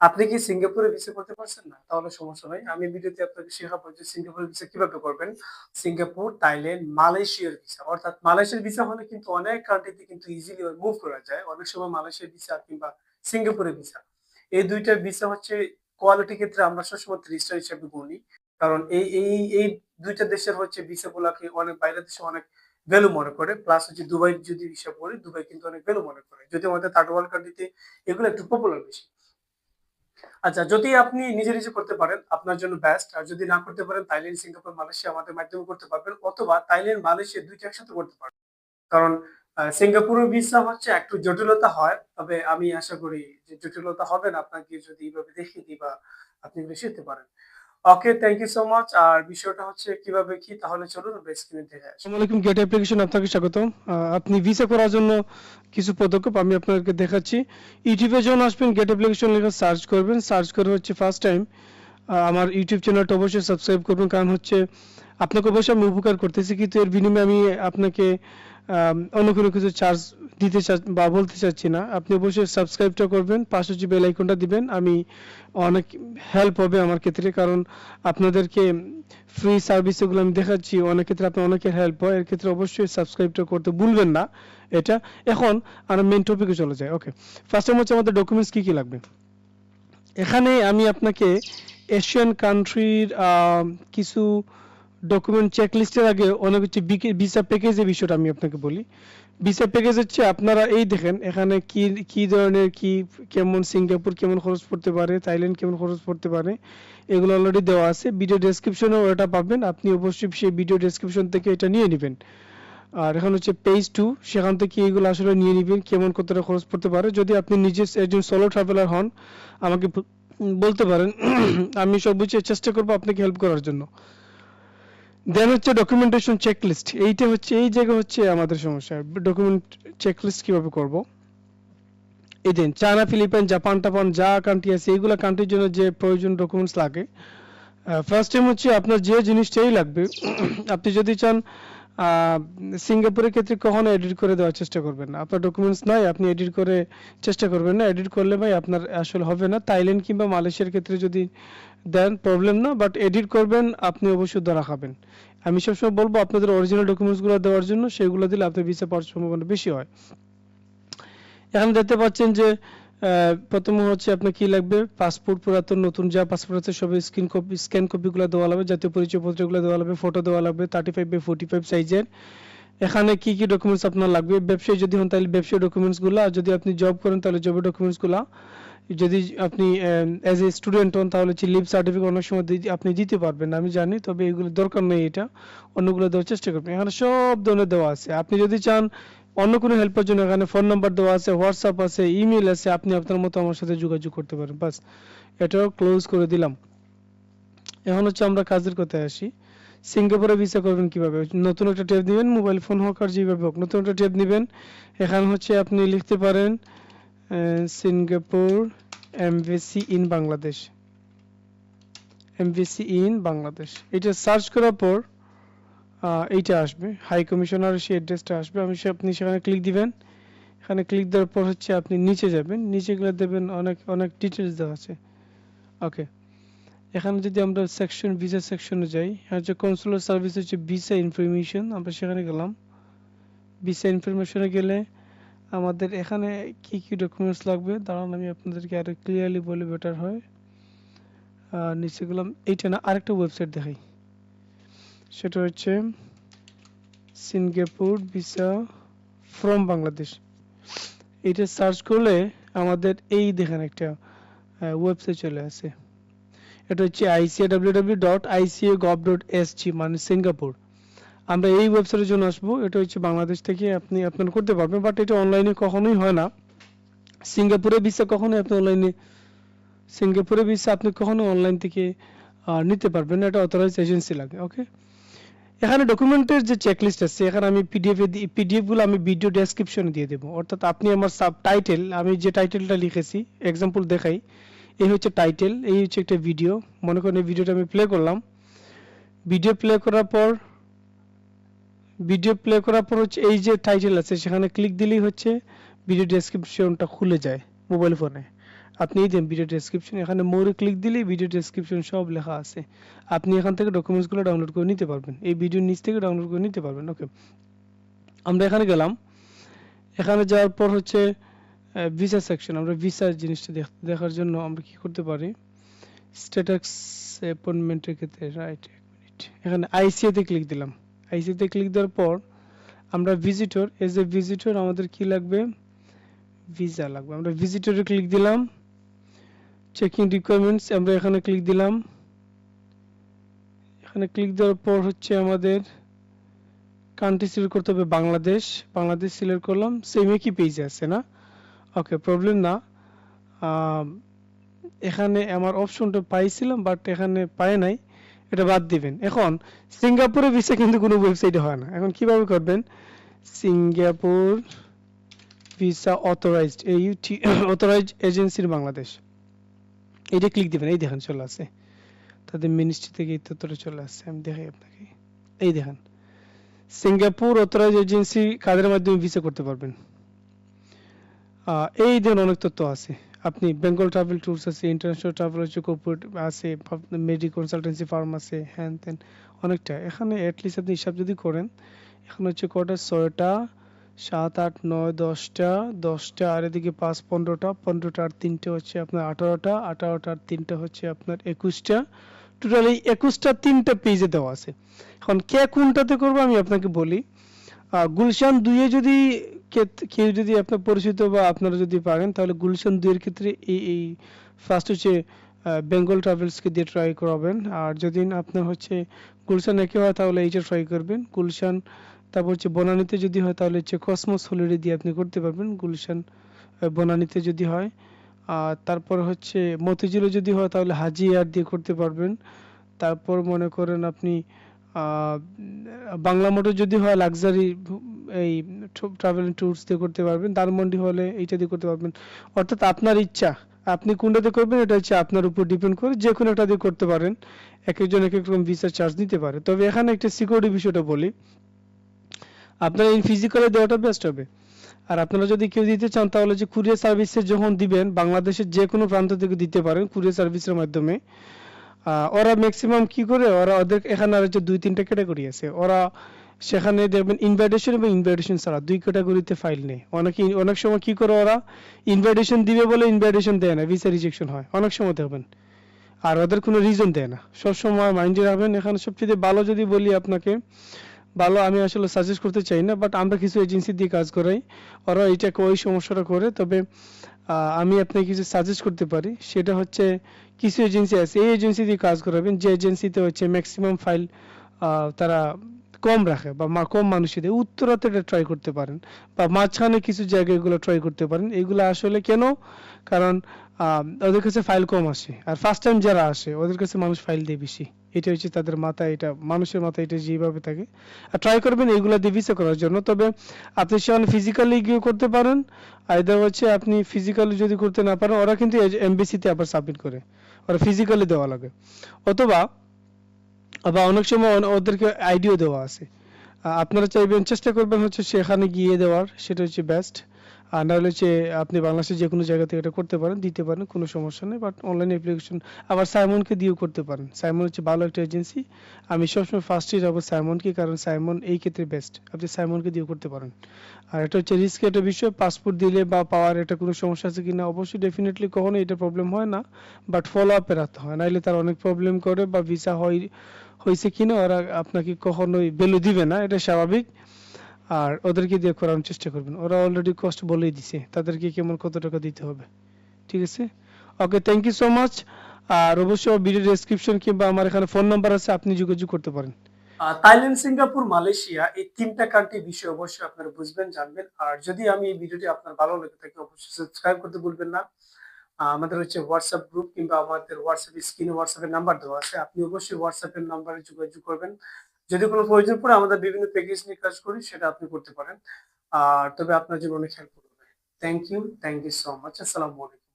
আপনি কি সিঙ্গাপুরে ভিসা করতে পারছেন না? তাহলে সমস্যা নাই। আমি ভিডিওতে আপনাকে শেখাবো যে সিঙ্গাপুরের ভিসা কীভাবে করবেন। সিঙ্গাপুর, থাইল্যান্ড, মালয়েশিয়ার ভিসা। অর্থাৎ মালয়েশিয়ার ভিসা হলে কিন্তু অনেক কান্ট্রিতে কিন্তু ইজিলি মুভ করা যায়। অনেক সময় মালয়েশিয়ার ভিসা কিংবা সিঙ্গাপুরের ভিসা। এই ২ টার ভিসা হচ্ছে কোয়ালিটির ক্ষেত্রে আমরা সবসময় 3 স্টার হিসেবে। কারণ এই এই এই দুইটা দেশের হচ্ছে ভিসাগুলাকে অনেক বাইরের দেশে অনেক ভ্যালু মনে করে। প্লাস হচ্ছে দুবাই যদি হিসাব করি, দুবাই কিন্তু অনেক ভ্যালু মনে করে। যদি আমাদের থার্ড ওয়ার্ল্ড কান্ট্রিতে এগুলো একটু পপুলার বেশি। আচ্ছা, যদি আপনি নিজে, নিজে করতে পারেন আপনার জন্য বেস্ট। আর যদি না করতে পারেন থাইল্যান্ড, সিঙ্গাপুর, মালয়েশিয়া আমাদের মাধ্যমে করতে পারবেন অথবা থাইল্যান্ড, মালয়েশিয়া দুইটা একসাথে করতে পারবেন। কারণ সিঙ্গাপুর সিঙ্গাপুরের ভিসা হচ্ছে একটু জটিলতা হয়। তবে আমি আশা করি যে জটিলতা হবে না আপনাকে যদি এইভাবে দেখিয়ে দিই বা আপনি এগুলো শিখতে পারেন। Okay, thank you so much. আর বিষয়টা হচ্ছে কীভাবে কি তাহলে চলুন আমরা স্ক্রিনে দেখে আসি। আসসালামু গেট অ্যাপ্লিকেশন আপনাকে স্বাগতম। আপনি ভিসা করার জন্য কিছু পদক্ষেপ আমি আপনাদেরকে দেখাচ্ছি। ইউটিউবে যখন আসবেন গেট অ্যাপ্লিকেশন লিখে সার্চ করবেন। সার্চ করে হচ্ছে ফার্স্ট টাইম আমার ইউটিউব চ্যানেলটা অবশ্যই সাবস্ক্রাইব করবেন। কারণ হচ্ছে আপনাকে অবশ্যই আমি উপকার করতেছি কিন্তু এর বিনিময়ে আমি আপনাকে অন্য কোনো কিছু চার্জ দিতে চা বা বলতে চাচ্ছি না। আপনি অবশ্যই সাবস্ক্রাইবটা করবেন। পাশে যে বেল আইকনটা দিবেন। আমি অনেক হেল্প হবে আমার ক্ষেত্রে। কারণ আপনাদেরকে ফ্রি সার্ভিস এগুলো আমি দেখাচ্ছি। অনেক ক্ষেত্রে আপনার অনেকের হেল্প হয়। এর ক্ষেত্রে অবশ্যই সাবস্ক্রাইবটা করতে ভুলবেন না এটা। এখন আর মেইন টপিকে চলে যাই। ওকে। ফার্স্ট হচ্ছে আমাদের ডকুমেন্টস কি, কি লাগবে? এখানে আমি আপনাকে এশিয়ান কান্ট্রির কিছু ডকুমেন্ট চেকলিস্টের আগে অনেক হচ্ছে ভিসা প্যাকেজের বিষয়টা আমি আপনাকে বলি। ভিসা প্যাকেজ হচ্ছে আপনারা এই দেখেন এখানে কি, কি ধরনের কি কেমন সিঙ্গাপুর কেমন খরচ পড়তে পারে, থাইল্যান্ড কেমন খরচ পড়তে পারে এগুলো অলরেডি দেওয়া আছে। ভিডিও ডেসক্রিপশনেও এটা পাবেন। আপনি অবশ্যই সেই ভিডিও ডেসক্রিপশন থেকে এটা নিয়ে নিবেন। আর এখন হচ্ছে পেজ টু সেখান থেকে এগুলো আসলে নিয়ে নিবেন কেমন কতটা খরচ পড়তে পারে। যদি আপনি নিজে একজন সোলো ট্রাভেলার হন আমাকে বলতে পারেন। আমি সব সর্বোচ্চ চেষ্টা করব আপনাকে হেল্প করার জন্য। দেন হচ্ছে ডকুমেন্টেশন চেকলিস্ট। এইটা হচ্ছে এই জায়গা হচ্ছে আমাদের সমস্যা। ডকুমেন্ট চেকলিস্ট কীভাবে করব? এই দেন চায়না, ফিলিপাইন, জাপান টাপান যা কান্ট্রি আছে এইগুলা কান্ট্রির জন্য যে প্রয়োজন ডকুমেন্টস লাগে। ফার্স্ট টাইম হচ্ছে আপনার যে জিনিসটাই লাগবে আপনি যদি চান সিঙ্গাপুরের ক্ষেত্রে কখনো এডিট করে দেওয়ার চেষ্টা করবেন না। আপনার ডকুমেন্টস নাই আপনি এডিট করে চেষ্টা করবেন না। এডিট করলে ভাই আপনার আসলে হবে না। থাইল্যান্ড কিংবা মালয়েশিয়ার ক্ষেত্রে যদি দেন প্রবলেম না। বাট এডিট করবেন আপনি অবশ্যই ধরা খাবেন। আমি সবসময় বলব আপনাদের অরিজিনাল ডকুমেন্টসগুলো দেওয়ার জন্য সেগুলো দিলে আপনার ভিসা পাওয়ার সম্ভাবনা বেশি হয়। এখন দেখতে পাচ্ছেন যে ১ম হচ্ছে আপনার কি লাগবে? পাসপোর্ট পুরাতন নতুন যা পাসপোর্ট আছে সবই স্ক্রিন কপি স্ক্যান কপিগুলো দেওয়া লাগবে। জাতীয় পরিচয়পত্রগুলো দেওয়া লাগবে। ফটো দেওয়া লাগবে 35 বাই 45 সাইজের। এখানে কি, কি ডকুমেন্টস আপনার লাগবে? ব্যবসায়ী যদি হন তাহলে ব্যবসায়ী ডকুমেন্টসগুলা, আর যদি আপনি জব করেন তাহলে জবের ডকুমেন্টসগুলা। যদি আপনি অ্যা অ্যাজ এ স্টুডেন্ট হন তাহলে হচ্ছে লিভ সার্টিফিকেট অনেক সময় আপনি দিতে পারবেন আমি জানি। তবে এগুলো দরকার নেই এটা। অন্যগুলো দেওয়ার চেষ্টা করবেন। এখানে সব ধরনের দেওয়া আছে। আপনি যদি চান অন্য কোনো হেল্পের জন্য এখানে ফোন নাম্বার দেওয়া আছে, হোয়াটসঅ্যাপ আছে, ইমেইল আছে। আপনি আপনার মতো আমার সাথে যোগাযোগ করতে পারেন। বাস এটাও ক্লোজ করে দিলাম। এখন হচ্ছে আমরা কাজের কথায় আসি। সিঙ্গাপুরে ভিসা করবেন কীভাবে? নতুন একটা ট্যাব নিবেন মোবাইল ফোন হোক আর যেভাবে হোক নতুন একটা ট্যাব নিবেন। এখানে হচ্ছে আপনি লিখতে পারেন Singapore embassy in Bangladesh. Embassy in Bangladesh. এটা সার্চ করার পর এইটা আসবে। হাই কমিশনার সেই অ্যাড্রেসটা আসবে। আমি আপনি সেখানে ক্লিক দিবেন। এখানে ক্লিক দেওয়ার পর হচ্ছে আপনি নিচে যাবেন। নিচে গেলে দেবেন অনেক, অনেক ডিটেইলস দেওয়া আছে। ওকে। এখানে যদি আমরা সেকশন ভিসা সেকশনে যাই, এখানে হচ্ছে কনসুলার সার্ভিস হচ্ছে ভিসা ইনফরমেশন আমরা সেখানে গেলাম। ভিসা ইনফরমেশনে গেলে আমাদের এখানে কি, কি ডকুমেন্টস লাগবে দাঁড়ান আমি আপনাদেরকে আরও ক্লিয়ারলি বলে বেটার হয়। নিচে গেলাম এইটা না আরেকটা ওয়েবসাইট দেখাই। সেটা হচ্ছে সিঙ্গাপুর ভিসা ফ্রম বাংলাদেশ। এটা সার্চ করলে আমাদের এই দেখেন একটা ওয়েবসাইট চলে আসে। এটা হচ্ছে ica.www.ica.gov.sg মানে সিঙ্গাপুর। আমরা এই ওয়েবসাইটের জন্য আসব। এটা হচ্ছে বাংলাদেশ থেকে আপনি আপনারা করতে পারবেন। বাট এটা অনলাইনে কখনোই হয় না। সিঙ্গাপুরের ভিসা কখনোই আপনি অনলাইনে সিঙ্গাপুরের ভিসা আপনি কখনো অনলাইন থেকে নিতে পারবেন। এটা অথরাইজড এজেন্সি লাগে। ওকে? এখানে ডকুমেন্টের যে চেকলিস্ট আছে এখানে আমি পিডিএফ এ দি পিডিএফ আমি ভিডিও ডেসক্রিপশনে দিয়ে দেবো অর্থাৎ আপনি আমার সাব টাইটেল আমি যে টাইটেলটা লিখেছি এক্সাম্পল দেখাই। এই হচ্ছে টাইটেল, এই হচ্ছে একটা ভিডিও। মনে করেন এই ভিডিওটা আমি প্লে করলাম। ভিডিও প্লে করার পর ভিডিও প্লে করার পর হচ্ছে এই যে টাইটেল আছে, সেখানে ক্লিক দিলেই হচ্ছে ভিডিও ডেসক্রিপশনটা খুলে যায় মোবাইল ফোনে। আপনি এই দেন ভিডিও ডেসক্রিপশন এখানে মোরে ক্লিক দিলেই ভিডিও ডেসক্রিপশন সব লেখা আছে। আপনি এখান থেকে ডকুমেন্টসগুলো ডাউনলোড করে নিতে পারবেন। এই ভিডিওর নিচ থেকে ডাউনলোড করে নিতে পারবেন ওকে আমরা এখানে গেলাম। এখানে যাওয়ার পর হচ্ছে ভিসা সেকশন আমরা ভিসার জিনিসটা দেখ- দেখার জন্য আমরা কি করতে পারি? স্ট্যাটাস অ্যাপয়েন্টমেন্টের ক্ষেত্রে রাইট এক মিনিট এখানে আইসিএ তে ক্লিক দিলাম। আইসিএ তে ক্লিক দেওয়ার পর আমরা ভিজিটর এজ এ ভিজিটর আমাদের কি লাগবে? ভিসা লাগবে। আমরা ভিজিটরে ক্লিক দিলাম। চেকিং রিকোয়ারমেন্টস আমরা এখানে ক্লিক দিলাম। এখানে ক্লিক দেওয়ার পর হচ্ছে আমাদের কান্ট্রি সিলেক্ট করতে হবে বাংলাদেশ। বাংলাদেশ সিলেক্ট করলাম। সেম একই পেজে আছে, না? ওকে প্রবলেম না। এখানে আমার অপশনটা পাইছিলাম বাট এখানে পাই নাই। এটা বাদ দিবেন। এখন সিঙ্গাপুরে ভিসা কিন্তু কোনো ওয়েবসাইটে হয় না। এখন কীভাবে করবেন? সিঙ্গাপুর ভিসা অথরাইজড এই অথরাইজড এজেন্সির বাংলাদেশ। এইটা ক্লিক দিবেন। এই দেখেন চলে আসে তাদের মিনিস্ট্রি থেকে এই তথ্যটা চলে আসছে। আমি দেখাই আপনাকে। এই দেখেন। সিঙ্গাপুর অথরাইজ এজেন্সি কাদের মাধ্যমে ভিসা করতে পারবেন? এই ধরনের অনেক তথ্য আছে। আপনি বেঙ্গল ট্রাভেল ট্যুরস আছে ইন্টারন্যাশনাল ট্রাভেল হচ্ছে কোর্পোরেট আছে মেডি কনসালটেন্সি ফার্ম আছে, হ্যান ত্যান, অনেকটা। এখানে অ্যাটলিস্ট আপনি হিসাব যদি করেন, এখানে হচ্ছে কটা? ছয়টা, সাত, আট, নয়, দশটা দশটা, আর এদিকে পাঁচ, পনেরোটা পনেরোটা আর তিনটে হচ্ছে আপনার আঠারোটা আঠারোটা আর তিনটা হচ্ছে আপনার একুশটা। টোটাল এই একুশটা, তিনটা পেজে দেওয়া আছে। এখন কে কোনটাতে করব আমি আপনাকে বলি। গুলশান দুইয়ে যদি কেউ যদি আপনার পরিচিত বা আপনারা যদি পারেন, তাহলে গুলশান দুইয়ের ক্ষেত্রে এই এই ফার্স্ট হচ্ছে বেঙ্গল ট্রাভেলসকে দিয়ে ট্রাই করাবেন। আর যদি আপনার হচ্ছে গুলশান একে হয়, তাহলে এইটা ট্রাই করবেন। গুলশান, তারপর হচ্ছে বনানীতে যদি হয়, তাহলে হচ্ছে কসমোস হলিডে দিয়ে আপনি করতে পারবেন। গুলশান বনানীতে যদি হয়। আর তারপর হচ্ছে মতিঝিলে যদি হয়, তাহলে হাজি এয়ার দিয়ে করতে পারবেন। তারপর মনে করেন আপনি বাংলা মোটর যদি হয় লাক্সারি এই ট্রাভেল ট্যুরস দিয়ে করতে পারবেন, ধানমন্ডি হলে এইটা দিয়ে করতে পারবেন। অর্থাৎ আপনার ইচ্ছা, আপনি কোনটাতে করবেন, এটা হচ্ছে আপনার উপর ডিপেন্ড করে যে কোনো একটা দিয়ে করতে পারেন। এক একজন এক এক রকম ভিসা চার্জ নিতে পারে। তবে এখানে একটা সিকিউরিটি বিষয়টা বলি। আপনার এই ফিজিক্যালে দেওয়াটা বেস্ট হবে। আর আপনারা যদি কেউ দিতে চান, তাহলে যে কুরিয়ার সার্ভিসে যখন দিবেন, বাংলাদেশের যে কোনো প্রান্ত থেকে দিতে পারেন কুরিয়ার সার্ভিসের মাধ্যমে। ওরা ম্যাক্সিমাম কি করে? ওরা ওদের এখানে আর হচ্ছে দুই, তিনটা ক্যাটাগরি আছে। ওরা সেখানে দেখবেন ইনভাইটেশন এবং ইনভাইটেশন ছাড়া দুই ক্যাটাগরিতে ফাইল নেই। অনেকে অনেক সময় কি করে ওরা? ইনভাইটেশন দিবে বলে ইনভাইটেশন দেয় না ভিসা রিজেকশন হয়। অনেক সময় দেখবেন। আর ওদের কোনো রিজন দেয় না। সবসময় মাইন্ডে রাখবেন, এখানে সবচেয়ে ভালো যদি বলি আপনাকে, ভালো আমি আসলে সাজেস্ট করতে চাই না বাট আমরা কিছু এজেন্সি দিয়ে কাজ করাই। ওরা এইটাকে ওই সমস্যাটা করে, তবে আমি আপনাকে কিছু সাজেস্ট করতে পারি। সেটা হচ্ছে কিছু এজেন্সি আছে এই এজেন্সি দিয়ে কাজ করাবেন যে এজেন্সিতে হচ্ছে ম্যাক্সিমাম ফাইল তারা কম রাখে বা মা- কম মানুষই দেয় উত্তরাতে এটা ট্রাই করতে পারেন বা মাঝখানে কিছু জায়গায় এগুলো ট্রাই করতে পারেন এগুলো আসলে কেন কারণ ওদের কাছে ফাইল কম আসে আর ফার্স্ট টাইম যারা আসে ওদের কাছে মানুষ ফাইল দেয় বেশি এটা হচ্ছে তাদের মাথায় এটা মানুষের মাথায় এটা যেভাবে থাকে। আর ট্রাই করবেন এইগুলা দিয়ে ভিসা করার জন্য। তবে আপনি সেখানে ফিজিক্যালি গিয়ে করতে পারেন। আইদার হচ্ছে আপনি ফিজিক্যালি যদি করতে না পারেন, ওরা কিন্তু এমবিসিতে আবার সাবমিট করে। ওরা ফিজিক্যালি দেওয়া লাগে। অথবা আবার অনেক সময় ওদেরকে আইডিও দেওয়া আছে। আপনারা চাইবেন, চেষ্টা করবেন হচ্ছে সেখানে গিয়ে দেওয়ার। সেটা হচ্ছে বেস্ট আর নাহলে হচ্ছে আপনি বাংলাদেশের যে কোনো জায়গা থেকে এটা করতে পারেন, দিতে পারেন, কোনো সমস্যা নেই বাট অনলাইন অ্যাপ্লিকেশন আবার সাইমনকে দিয়েও করতে পারেন। সাইমন হচ্ছে ভালো একটা এজেন্সি আমি সবসময় ফার্স্টে যাব সাইমনকে কারণ সাইমন এই ক্ষেত্রে বেস্ট আপনি সাইমনকে দিয়েও করতে পারেন। আর এটা হচ্ছে রিস্ক একটা বিষয় পাসপোর্ট দিলে বা পাওয়ার এটা কোনো সমস্যা আছে কিনা, অবশ্যই ডেফিনেটলি কখনো এটা প্রবলেম হয় না বাট ফলো আপে রাখতে হয় নাহলে তার অনেক প্রবলেম করে বা ভিসা হয়, হয়েছে কিনা, ওরা আপনাকে কখনোই ভ্যালু দিবে না, এটা স্বাভাবিক। আর ওদেরকে দিয়ে করানোর চেষ্টা করবেন। ওরা অলরেডি কষ্ট বলেই দিছে। তাদেরকে কেমন কত টাকা দিতে হবে? ঠিক আছে? Okay thank you so much আর অবশ্যই ভিডিও ডেসক্রিপশন কিংবা আমার এখানে ফোন নাম্বার আছে, আপনি যোগাযোগ করতে পারেন। থাইল্যান্ড সিঙ্গাপুর মালয়েশিয়া এই তিনটা কান্ট্রি বিষয়ে অবশ্যই আপনারা বুঝবেন, জানবেন। আর যদি আমি এই ভিডিওটি আপনার ভালো লেগে থাকে, অবশ্যই সাবস্ক্রাইব করতে ভুলবেন না। আমাদের হচ্ছে হোয়াটসঅ্যাপ গ্রুপ কিংবা আমাদের হোয়াটসঅ্যাপ স্ক্রিনে হোয়াটসঅ্যাপের নাম্বার দেওয়া আছে। আপনি অবশ্যই হোয়াটসঅ্যাপের নাম্বারে যোগাযোগ করবেন। যদি কোনো প্রয়োজন পড়ে আমাদের বিভিন্ন প্যাকেজ নিয়ে কাজ করি, সেটা আপনি করতে পারেন। আর তবে আপনার জীবনে খেয়াল করবে thank you thank you so much আসসালামু আলাইকুম।